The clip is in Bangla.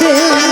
যাবে